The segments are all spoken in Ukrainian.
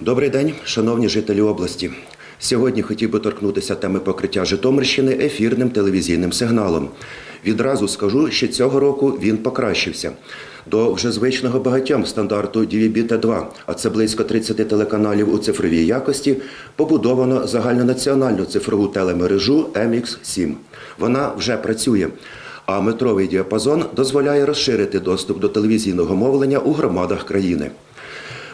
Добрий день, шановні жителі області. Сьогодні хотів би торкнутися теми покриття Житомирщини ефірним телевізійним сигналом. Відразу скажу, що цього року він покращився. До вже звичного багатьом стандарту DVB-T2, а це близько 30 телеканалів у цифровій якості, побудовано загальнонаціональну цифрову телемережу MX7. Вона вже працює. А метровий діапазон дозволяє розширити доступ до телевізійного мовлення у громадах країни.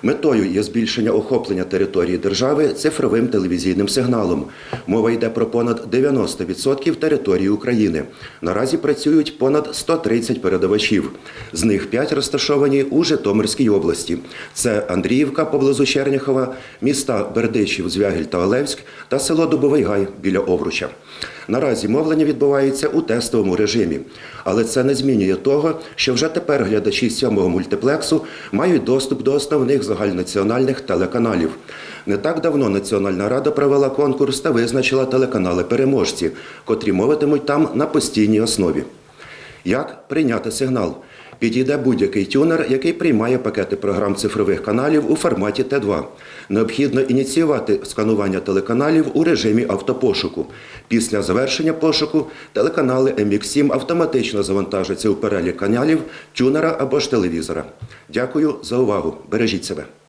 Метою є збільшення охоплення території держави цифровим телевізійним сигналом. Мова йде про понад 90% території України. Наразі працюють понад 130 передавачів. З них 5 розташовані у Житомирській області. Це Андріївка поблизу Черняхова, міста Бердичів, Звягіль та Олевськ та село Дубовий Гай біля Овруча. Наразі мовлення відбувається у тестовому режимі, але це не змінює того, що вже тепер глядачі сьомого мультиплексу мають доступ до основних загальнонаціональних телеканалів. Не так давно Національна рада провела конкурс та визначила телеканали переможці, котрі мовитимуть там на постійній основі. Як прийняти сигнал? Підійде будь-який тюнер, який приймає пакети програм цифрових каналів у форматі Т2. Необхідно ініціювати сканування телеканалів у режимі автопошуку. Після завершення пошуку телеканали MX7 автоматично завантажаться у перелік каналів тюнера або ж телевізора. Дякую за увагу. Бережіть себе.